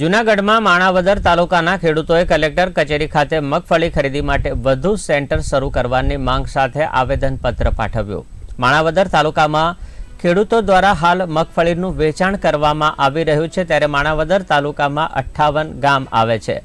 જૂનાગઢમાં માણાવદર તાલુકાના ખેડૂતોએ કલેક્ટર કચેરી ખાતે મગફળી ખરીદી માટે વધુ સેન્ટર શરૂ કરવાની માંગ સાથે આવેદનપત્ર પાઠવ્યું. માણાવદર તાલુકામાં ખેડૂતો દ્વારા હાલ મગફળીનું વેચાણ કરવામાં આવી રહ્યું છે ત્યારે માણાવદર તાલુકામાં અઠ્ઠાવન ગામ આવે છે.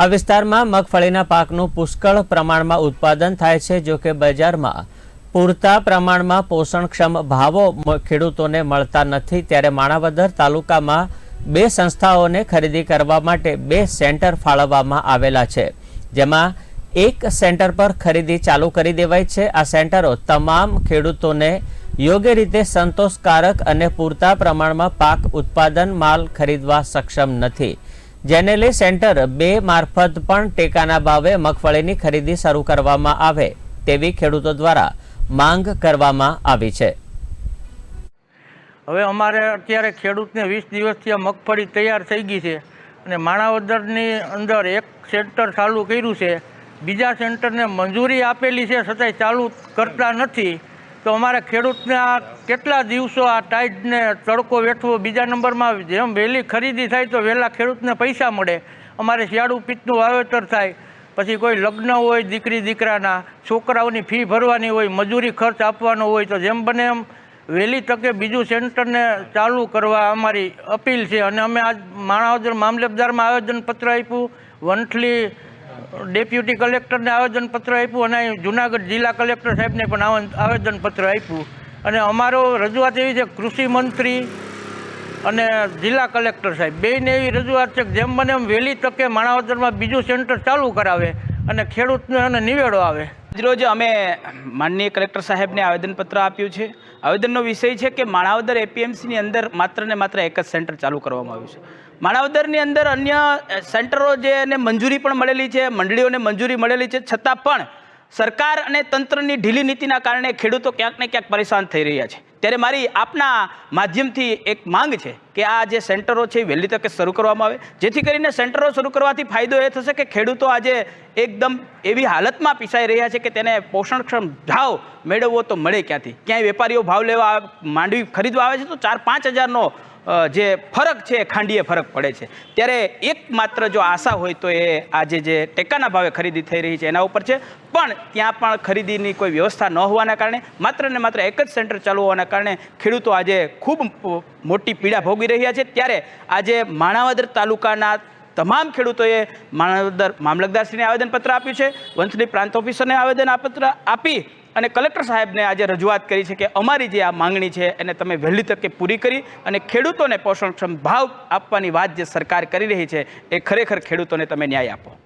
આ વિસ્તારમાં મગફળીના પાકનું પુષ્કળ પ્રમાણમાં ઉત્પાદન થાય છે, જો કે બજારમાં પૂરતા પ્રમાણમાં પોષણક્ષમ ભાવો ખેડૂતોને મળતા નથી. ત્યારે માણાવદર તાલુકામાં બે સંસ્થાઓને ખરીદી કરવા માટે બે સેન્ટર ફાળવવામાં આવેલા છે. જેમાં એક સેન્ટર પર ખરીદી ચાલુ કરી દેવાય છે. આ સેન્ટરો તમામ ખેડૂતોને યોગ્ય રીતે સંતોષકારક અને પૂરતા પ્રમાણમાં પાક, ઉત્પાદન, માલ ખરીદવા સક્ષમ નથી. જેને લઈ સેન્ટર બે મારફત પણ ટેકાના ભાવે મગફળીની ખરીદી શરૂ કરવામાં આવે તેવી ખેડૂતો દ્વારા માંગ કરવામાં આવી છે. હવે અમારે અત્યારે ખેડૂતને વીસ દિવસથી આ મગફળી તૈયાર થઈ ગઈ છે અને માણાવદરની અંદર એક સેન્ટર ચાલુ કર્યું છે. બીજા સેન્ટરને મંજૂરી આપેલી છે છતાંય ચાલુ કરતા નથી. તો અમારે ખેડૂતને આ કેટલા દિવસો આ ટાઈટને તડકો વેઠવો? બીજા નંબરમાં જેમ વહેલી ખરીદી થાય તો વહેલા ખેડૂતને પૈસા મળે. અમારે શિયાળુ પિત્તનું વાવેતર થાય. પછી કોઈ લગ્ન હોય દીકરી દીકરાના, છોકરાઓની ફી ભરવાની હોય, મજૂરી ખર્ચ આપવાનો હોય તો જેમ બને એમ વહેલી તકે બીજું સેન્ટરને ચાલુ કરવા અમારી અપીલ છે અને અમે આજ માણાવદર મામલતદારમાં આવેદનપત્ર આપ્યું, વંથલી ડેપ્યુટી કલેક્ટરને આવેદનપત્ર આપ્યું અને અહીં જુનાગઢ જિલ્લા કલેક્ટર સાહેબને પણ આવેદન- આવેદનપત્ર આપ્યું. અને અમારો રજૂઆત એવી છે, કૃષિ મંત્રી અને જિલ્લા કલેક્ટર સાહેબ બેને એવી રજૂઆત છે કે જેમ બને એમ વહેલી તકે માણાવદરમાં બીજું સેન્ટર ચાલુ કરાવે. અને ખેડૂતને નિવેડો આવે. આજરોજ અમે માનનીય કલેક્ટર સાહેબને આવેદનપત્ર આપ્યું છે. આવેદનનો વિષય છે કે માણાવદર એપીએમસીની અંદર માત્ર ને માત્ર એક જ સેન્ટર ચાલુ કરવામાં આવ્યું છે. માણાવદરની અંદર અન્ય સેન્ટરો જે એને મંજૂરી પણ મળેલી છે, મંડળીઓને મંજૂરી મળેલી છે, છતાં પણ સરકાર અને તંત્રની ઢીલી નીતિના કારણે ખેડૂતો ક્યાંક ને ક્યાંક પરેશાન થઈ રહ્યા છે. ત્યારે મારી આપના માધ્યમથી એક માંગ છે કે આ જે સેન્ટરો છે એ વહેલી તકે શરૂ કરવામાં આવે. જેથી કરીને સેન્ટરો શરૂ કરવાથી ફાયદો એ થશે કે ખેડૂતો આજે એકદમ એવી હાલતમાં પીસાઈ રહ્યા છે કે તેને પોષણક્ષમ ભાવ મેળવવો તો મળે ક્યાંથી? ક્યાંય વેપારીઓ ભાવ લેવા માંડવી ખરીદવા આવે છે તો ચાર પાંચ હજારનો જે ફરક છે ખાંડીએ ફરક પડે છે. ત્યારે એકમાત્ર જો આશા હોય તો એ આજે જે ટેકાના ભાવે ખરીદી થઈ રહી છે એના ઉપર છે. પણ ત્યાં પણ ખરીદીની કોઈ વ્યવસ્થા ન હોવાના કારણે, માત્ર ને માત્ર એક જ સેન્ટર ચાલુ હોવાના કારણે ખેડૂતો આજે ખૂબ મોટી પીડા ભોગવી રહ્યા છે. ત્યારે આજે માણાવદર તાલુકાના તમામ ખેડૂતોએ માણાવદર મામલતદારશ્રીને આવેદનપત્ર આપ્યું છે. વંથલી પ્રાંત ઓફિસરને આવેદન આપત્ર, આપી અને કલેક્ટર સાહેબને આજે રજૂઆત કરી છે કે અમારી જે આ માંગણી છે એને તમે વહેલી તકે પૂરી કરી અને ખેડૂતોને પોષણક્ષમ ભાવ આપવાની વાત જે સરકાર કરી રહી છે એ ખરેખર ખેડૂતોને તમે ન્યાય આપો.